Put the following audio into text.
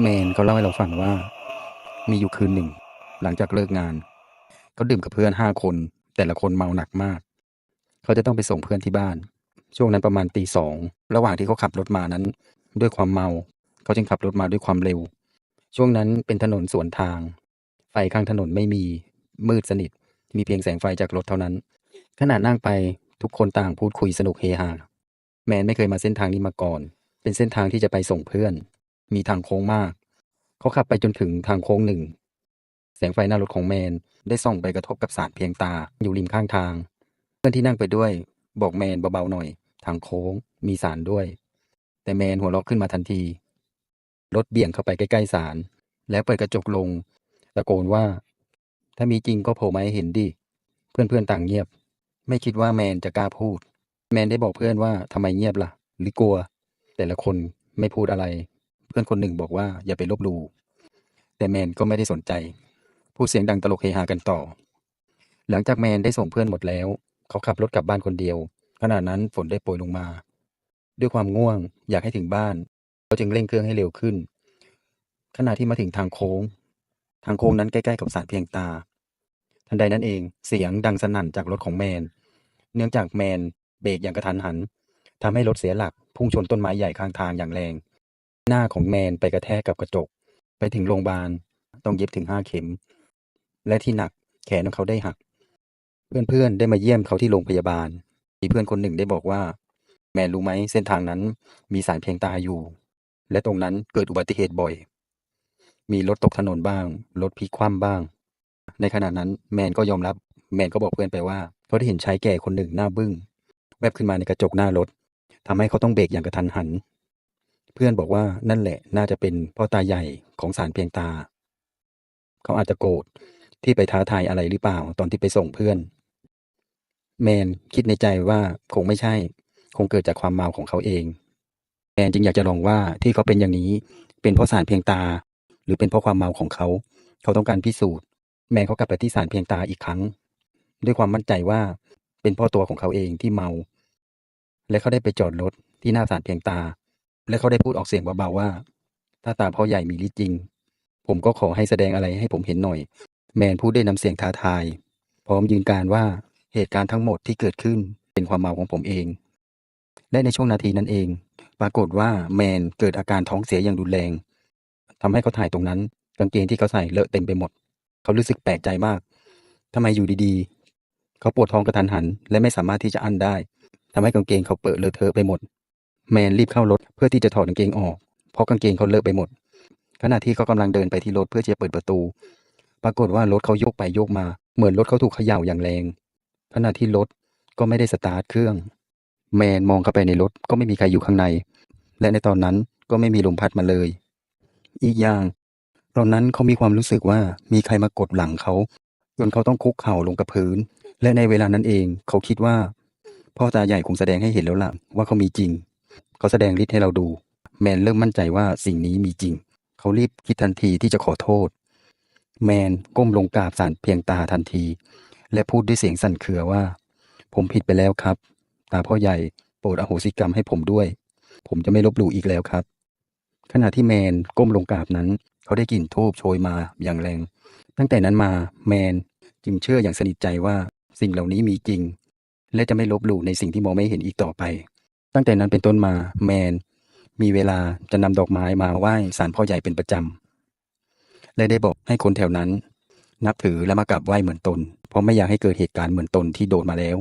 แมนเขาเล่าให้เราฟังว่า มีอยู่คืนหนึ่ง หลังจากเลิกงานเขาดื่มกับเพื่อนห้าคน แต่ละคนเมาหนักมาก เขาจะต้องไปส่งเพื่อนที่บ้าน ช่วงนั้นประมาณตีสองระหว่างที่เขาขับรถมานั้น ด้วยความเมา เขาจึงขับรถมาด้วยความเร็ว ช่วงนั้นเป็นถนนสวนทาง ไฟข้างถนนไม่มีมืดสนิท มีเพียงแสงไฟจากรถเท่านั้น ขณะนั่งไปทุกคนต่างพูดคุยสนุกเฮฮาแมนไม่เคยมาเส้นทางนี้มาก่อน เป็นเส้นทางที่จะไปส่งเพื่อน มีทางโค้งมาก เขาขับไปจนถึงทางโค้งหนึ่ง แสงไฟหน้ารถของแมนได้ส่องไปกระทบกับสารเพียงตาอยู่ริมข้างทาง เพื่อนที่นั่งไปด้วย บอกแมนเบาๆหน่อย ทางโค้งมีสารด้วย แต่แมนหัวเราะขึ้นมาทันที รถเบี่ยงเข้าไปใกล้ๆสาร แล้วเปิดกระจกลง ตะโกนว่า ถ้ามีจริงก็โผล่มาให้เห็นดิ เพื่อนๆต่างเงียบ ไม่คิดว่าแมนจะกล้าพูด แมนได้บอกเพื่อนว่าทำไมเงียบล่ะ หรือกลัว แต่ละคนไม่พูดอะไร เพื่อนคนหนึ่งบอกว่าอย่าไปลบลู่แต่แมนก็ไม่ได้สนใจพูดเสียงดังตลกเฮฮากันต่อ หลังจากแมนได้ส่งเพื่อนหมดแล้ว เขาขับรถกลับบ้านคนเดียว ขณะนั้นฝนได้โปรยลงมา ด้วยความง่วงอยากให้ถึงบ้านเขาจึงเร่งเครื่องให้เร็วขึ้น ขณะที่มาถึงทางโค้ง ทางโค้งนั้นใกล้ๆกับสารเพียงตา ทันใดนั้นเองเสียงดังสนั่นจากรถของแมน เนื่องจากแมนเบรกอย่างกระทันหันทำให้รถเสียหลักพุ่งชนต้นไม้ใหญ่ข้างทางอย่างแรง หน้าของแมนไปกระแทกกับกระจก ไปถึงโรงพยาบาล ต้องเย็บถึงห้าเข็ม และที่หนักแขนของเขาได้หัก เพื่อนๆได้มาเยี่ยมเขาที่โรงพยาบาล มีเพื่อนคนหนึ่งได้บอกว่า แมนรู้ไหมเส้นทางนั้นมีสารเพียงตาอยู่ และตรงนั้นเกิดอุบัติเหตุบ่อย มีรถตกถนนบ้าง รถพลิกคว่ำบ้าง ในขณะนั้นแมนก็ยอมรับ แมนก็บอกเพื่อนไปว่าเขาได้เห็นชายแก่คนหนึ่งหน้าบึ้ง แวบขึ้นมาในกระจกหน้ารถทำให้เขาต้องเบรกอย่างกระทันหัน เพื่อนบอกว่านั่นแหละน่าจะเป็นพ่อตาใหญ่ของสารเพียงตา เขาอาจจะโกรธที่ไปท้าทายอะไรหรือเปล่าตอนที่ไปส่งเพื่อน แมนคิดในใจว่าคงไม่ใช่ คงเกิดจากความเมาของเขาเอง แมนจึงอยากจะลองว่าที่เขาเป็นอย่างนี้เป็นเพราะสารเพียงตา หรือเป็นเพราะความเมาของเขา เขาต้องการพิสูจน์ แมนเขากลับไปที่สารเพียงตาอีกครั้ง ด้วยความมั่นใจว่าเป็นพ่อตัวของเขาเองที่เมา และเขาได้ไปจอดรถที่หน้าสารเพียงตา และเขาได้พูดออกเสียงเบาๆว่า ถ้าตาพ่อใหญ่มีฤทธิ์จริง ผมก็ขอให้แสดงอะไรให้ผมเห็นหน่อย แมนพูดด้วยน้ำเสียงท้าทาย พร้อมยืนการว่าเหตุการณ์ทั้งหมดที่เกิดขึ้นเป็นความเมาของผมเอง และในช่วงนาทีนั้นเอง ปรากฏว่าแมนเกิดอาการท้องเสียอย่างรุนแรงทำให้เขาถ่ายตรงนั้น กางเกงที่เขาใส่เลอะเต็มไปหมด เขารู้สึกแปลกใจมากทำไมอยู่ดีๆ เขาปวดท้องกระทันหัน และไม่สามารถที่จะอั้นได้ทำให้กางเกงเขาเปิดเลอะเทอะไปหมด แมนรีบเข้ารถเพื่อที่จะถอดกางเกงออก เพราะกางเกงเขาเลอะไปหมด ขณะที่เขากำลังเดินไปที่รถเพื่อจะเปิดประตู ปรากฏว่ารถเขาโยกไปโยกมา เหมือนรถเขาถูกเขย่าอย่างแรง ขณะที่รถก็ไม่ได้สตาร์ทเครื่อง แมนมองเข้าไปในรถก็ไม่มีใครอยู่ข้างใน และในตอนนั้นก็ไม่มีลมพัดมาเลย อีกอย่าง ตอนนั้นเขามีความรู้สึกว่ามีใครมากดหลังเขาจนเขาต้องคุกเข่าลงกับพื้น และในเวลานั้นเองเขาคิดว่า พ่อตาใหญ่คงแสดงให้เห็นแล้วล่ะว่าเขามีจริง เขาแสดงฤทธิ์ให้เราดู แมนเริ่มมั่นใจว่าสิ่งนี้มีจริง เขารีบคิดทันทีที่จะขอโทษ แมนก้มลงกราบสารเพียงตาทันที และพูดด้วยเสียงสั่นเครือว่า ผมผิดไปแล้วครับ ตาพ่อใหญ่โปรดอโหสิกรรมให้ผมด้วย ผมจะไม่ลบหลู่อีกแล้วครับ ขณะที่แมนก้มลงกราบนั้น เขาได้กลิ่นทูบโชยมาอย่างแรง ตั้งแต่นั้นมาแมนจึงเชื่ออย่างสนิทใจว่าสิ่งเหล่านี้มีจริง และจะไม่ลบหลู่ในสิ่งที่มองไม่เห็นอีกต่อไป ตั้งแต่นั้นเป็นต้นมาแมน มีเวลาจะนำดอกไม้มาไหว้ศาลพ่อใหญ่เป็นประจำและได้บอกให้คนแถวนั้น นับถือและมากราบไหว้เหมือนตน เพราะไม่อยากให้เกิดเหตุการณ์เหมือนตนที่โดนมาแล้ว